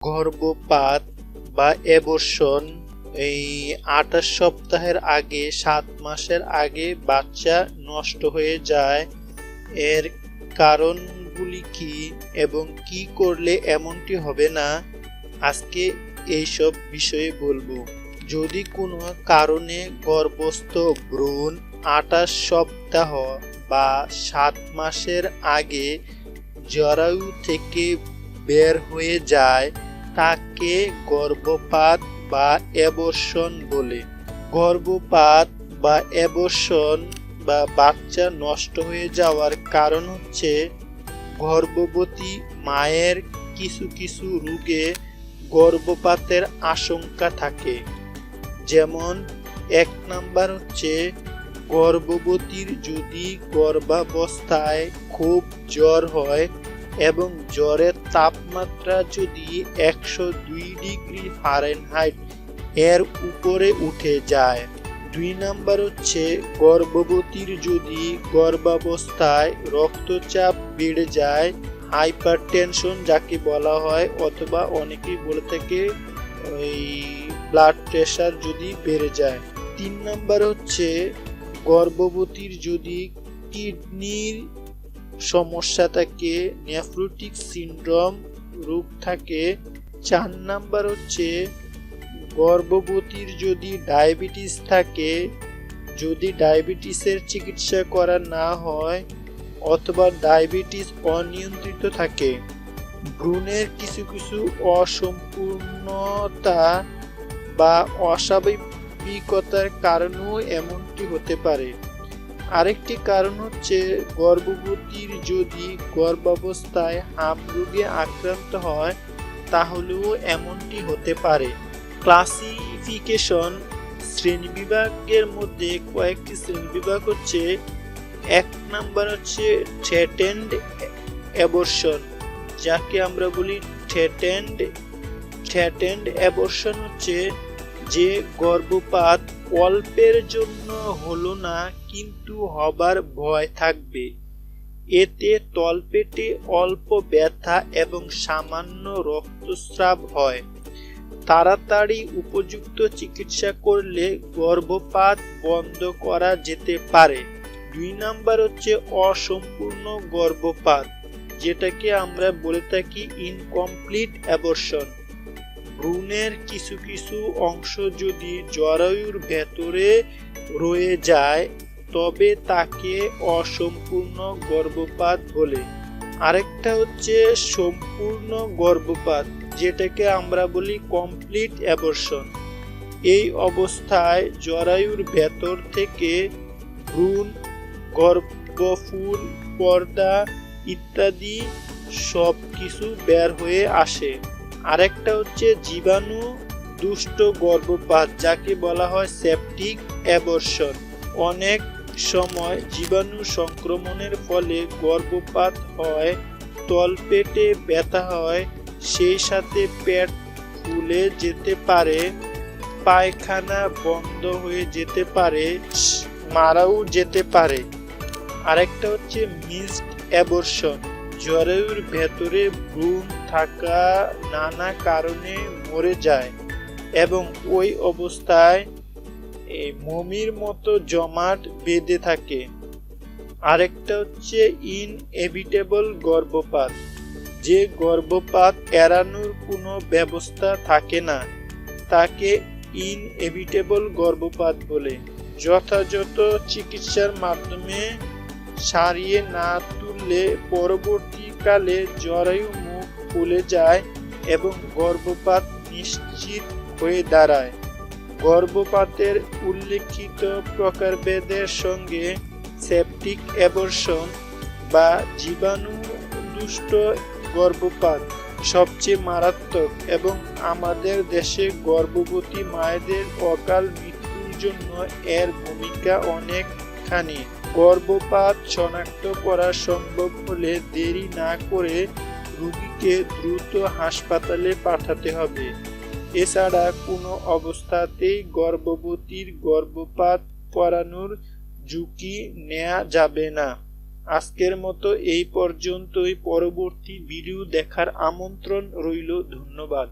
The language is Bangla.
গর্ভপাত বা অ্যাবর্ষণ এই আঠাশ সপ্তাহের আগে, সাত মাসের আগে বাচ্চা নষ্ট হয়ে যায়। এর কারণগুলি কি এবং কি করলে এমনটি হবে না? আজকে এইসব বিষয়ে বলব। যদি কোনো কারণে গর্ভস্থ ভ্রূণ আঠাশ সপ্তাহ বা সাত মাসের আগে জরায়ু থেকে বের হয়ে যায় তাকে গর্ভপাত বা অ্যাবর্ষণ বলে। গর্ভপাত বা অ্যাবর্ষণ বা বাচ্চা নষ্ট হয়ে যাওয়ার কারণ হচ্ছে গর্ভবতী মায়ের কিছু কিছু রোগে গর্ভপাতের আশঙ্কা থাকে। যেমন, এক নাম্বার হচ্ছে গর্ভবতীর যদি গর্ভাবস্থায় খুব জ্বর হয় এবং জ্বরের তাপমাত্রা যদি একশো দুই ডিগ্রি ফারেনহাইট এর উপরে উঠে যায়, দুই নাম্বার হচ্ছে গর্ভবতীর যদি গর্ভাবস্থায় রক্তচাপ বেড়ে যায় হাইপার টেনশন যাকে বলা হয় অথবা অনেকেই বলে থাকে ওই ব্লাড প্রেশার যদি বেড়ে যায়। তিন নাম্বার হচ্ছে গর্ভবতীর যদি কিডনির সমস্যা থাকে নেফ্রোটিক সিন্ড্রোম রোগ থাকে। চার নাম্বার হচ্ছে, গর্ভবতীর যদি ডায়াবেটিস থাকে, যদি ডায়াবেটিসের চিকিৎসা করা না হয় অথবা ডায়াবেটিস অনিয়ন্ত্রিত থাকে, ভ্রূণের কিছু কিছু অসম্পূর্ণতা বা অস্বাভাবিকতার কারণেও এমনটি হতে পারে। আরেকটি কারণ হচ্ছে গর্ভবতীর যদি গর্ভাবস্থায় হাম রোগে আক্রান্ত হয়, তাহলেও এমনটি হতে পারে। ক্লাসিফিকেশন শ্রেণীবিভাগের মধ্যে কয়েকটি শ্রেণীবিভাগ হচ্ছে, এক নাম্বার হচ্ছে থ্রেটেন্ড অ্যাবর্শন, যাকে আমরা বলি থ্রেটেন্ড থ্রেটেন্ড অ্যাবর্শন হচ্ছে যে গর্ভপাত অল্পের জন্য হলো না, কিন্তু হবার ভয় থাকবে। এতে তলপেটে অল্প ব্যথা এবং সামান্য রক্তস্রাব হয়। তাড়াতাড়ি উপযুক্ত চিকিৎসা করলে গর্ভপাত বন্ধ করা যেতে পারে। দুই নাম্বার হচ্ছে অসম্পূর্ণ গর্ভপাত, যেটাকে আমরা বলে থাকি ইনকমপ্লিট অ্যাবর্শন ভ্রূণের কিছু কিছু অংশ যদি জরায়ুর ভেতরে রয়ে যায়, তবে তাকে অসম্পূর্ণ গর্ভপাত বলে। আরেকটা হচ্ছে সম্পূর্ণ গর্ভপাত, যেটাকে আমরা বলি কমপ্লিট অ্যাবর্শন এই অবস্থায় জরায়ুর ভেতর থেকে ভ্রূণ, গর্ভফুল, পর্দা ইত্যাদি সব কিছু বের হয়ে আসে। আরেকটা হচ্ছে জীবাণু, দুষ্ট গর্ভপাত, যাকে বলা হয় সেপটিক অ্যাবর্শন অনেক সময় জীবাণু সংক্রমণের ফলে গর্ভপাত হয়, তলপেটে ব্যথা হয়, সেই সাথে পেট ফুলে যেতে পারে, পায়খানা বন্ধ হয়ে যেতে পারে, মারাও যেতে পারে। আরেকটা হচ্ছে মিসড অ্যাবর্শন জরায়ুর ভেতরে ভ্রূণ থাকা নানা কারণে মরে যায় এবং ওই অবস্থায় মমির মতো জমাট বেঁধে থাকে। আরেকটা হচ্ছে ইনএভিটেবল গর্ভপাত, যে গর্ভপাত এড়ানোর কোনো ব্যবস্থা থাকে না। তাকে ইনএভিটেবল গর্ভপাত বলে। যথাযথ চিকিৎসার মাধ্যমে সারিয়ে না তুললে পরবর্তীকালে জরায়ু ফুলে যায় এবং গর্ভপাত নিশ্চিত হয়ে দাঁড়ায়। গর্ভপাতের উল্লেখিত প্রকারভেদের সঙ্গে সেপটিক অ্যাবর্শন বা জীবাণু দুষ্ট গর্ভপাত সবচেয়ে মারাত্মক এবং আমাদের দেশে গর্ভবতী মায়েদের অকাল মৃত্যুর জন্য এর ভূমিকা অনেকখানি। গর্ভপাত শনাক্ত করা সম্ভব হলে দেরি না করে রোগীকে দ্রুত হাসপাতালে পাঠাতে হবে। এছাড়া কোনো অবস্থাতেই গর্ভবতীর গর্ভপাত করানোর ঝুঁকি নেওয়া যাবে না। আজকের মতো এই পর্যন্তই। পরবর্তী ভিডিও দেখার আমন্ত্রণ রইল। ধন্যবাদ।